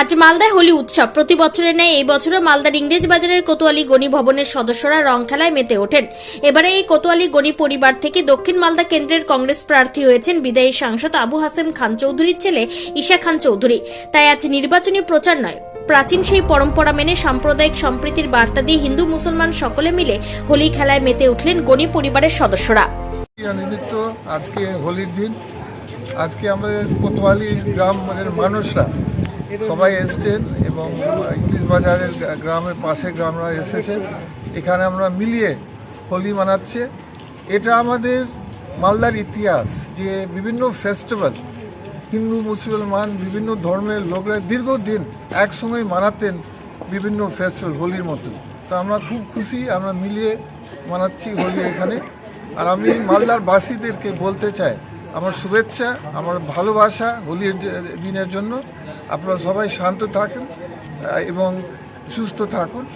আজ মালদায় হোলি উৎসব। প্রতি বছরের ন্যায় এই বছরও মালদার ইংরেজ বাজারের কোতোয়ালি গণি ভবনের সদস্যরা রং খেলায় মেতে ওঠেন। এবারে এই কোতোয়ালি গণি পরিবার থেকে দক্ষিণ মালদা কেন্দ্রের কংগ্রেস প্রার্থী হয়েছেন বিদায়ী সাংসদ আবু হাসেম খান চৌধুরীর ছেলে ঈশা খান চৌধুরী। তাই আজ নির্বাচনী প্রচার নয়, প্রাচীন সেই পরম্পরা মেনে সাম্প্রদায়িক সম্প্রীতির বার্তা দিয়ে হিন্দু মুসলমান সকলে মিলে হোলি খেলায় মেতে উঠলেন গণি পরিবারের সদস্যরা। আজকে হোলির দিন, আজকে আমাদের কোতোয়ালি গ্রামের মানুষরা সবাই এসছেন এবং ইংলিশ বাজারের গ্রামের পাশে গ্রামরা এসেছেন। এখানে আমরা মিলিয়ে হোলি মানাচ্ছে। এটা আমাদের মালদার ইতিহাস যে বিভিন্ন ফেস্টিভ্যাল, হিন্দু মুসলমান বিভিন্ন ধর্মের লোকরা দীর্ঘদিন একসঙ্গে মানাতেন বিভিন্ন ফেস্টিভ্যাল হোলির মতো। তো আমরা খুব খুশি আমরা মিলিয়ে মানাচ্ছি হোলি এখানে। আর আমি মালদার বাসীদেরকে বলতে চাই আমার শুভেচ্ছা আমার ভালোবাসা হোলির দিনের জন্য। আপনারা সবাই শান্ত থাকুন এবং সুস্থ থাকুন।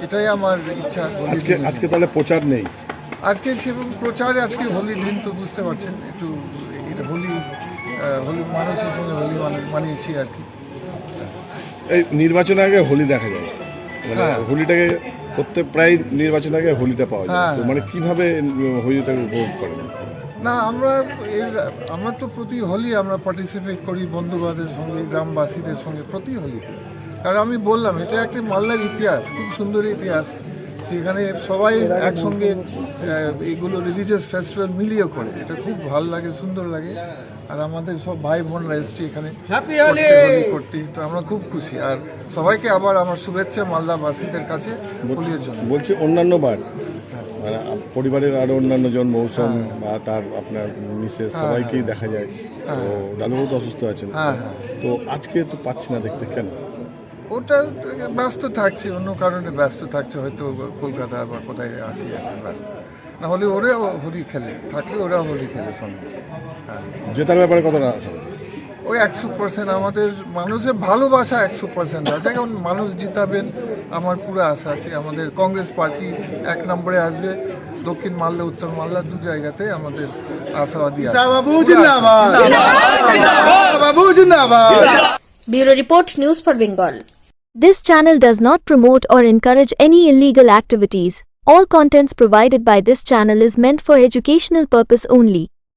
এটাই আমার ইচ্ছা আজকে আজকে তাহলে প্রচার নেই? আজকে সেরকম প্রচারে আজকে হোলির দিন তো বুঝতে পারছেন একটু এটা হোলি হোলি মানুষের সঙ্গে হোলি মান- মানিয়েছি আর কি। এই নির্বাচনের আগে হোলি দেখা যায়। মানে হ্যাঁ। হোলিটাকে প্রত্যেক প্রায় নির্বাচনের আগে হোলিটা পাওয়া যায়। হ্যাঁ। মানে কীভাবে হোলিটাকে উপভোগ করেন? না আমরা এর আমরা তো প্রতি হলি আমরা পার্টিসিপেট করি বন্ধুবাদের সঙ্গে গ্রামবাসীদের সঙ্গে প্রতি হলি কারণ আমি বললাম এটা একটা মালদার ইতিহাস খুব সুন্দর ইতিহাস যেখানে সবাই একসঙ্গে আহ, এইগুলো রিলিজিয়াস ফেস্টিভ্যাল মিলিয়ে করে। এটা খুব ভালো লাগে সুন্দর লাগে। আর আমাদের সব ভাই বোনরা এসছে এখানে করতে, তো আমরা খুব খুশি। আর সবাইকে আবার আমার শুভেচ্ছা মালদাবাসীদের কাছে হোলির জন্য। বলছি অন্যান্য বার। মানে পরিবারের আরও অন্যান্য জন মৌসুম বা তার আপনার মিসেস সবাইকেই দেখা যায়। তো লালুবাবু তো অসুস্থ আছেন। হ্যাঁ, তো আজকে তো পাচ্ছি না দেখতে কেন? ওটা ব্যস্ত থাকছে অন্য কারণে ব্যস্ত থাকছে হয়তো কলকাতা বা কোথায় আছে এখন ব্যস্ত। না হলে ওরা হোলি খেলে থাকলে ওরা হোলি খেলে সঙ্গে। হ্যাঁ। জেতার ব্যাপারে কতটা আশা? ওই একশো পার্সেন্ট আমাদের মানুষের ভালোবাসা একশো পার্সেন্ট আছে এখন মানুষ জিতাবেন আমার পুরো আশা আছে আমাদের কংগ্রেস পার্টি এক নম্বরে আসবে দক্ষিণ মালদা উত্তর মালদা দু জায়গাতে আমাদের আশাবাদী আছে বাবু জিন্দাবাদ বাবু জিন্দাবাদ bureau report news for Bengal This channel does not promote or encourage any illegal activities. All contents provided by this channel is meant for educational purpose only.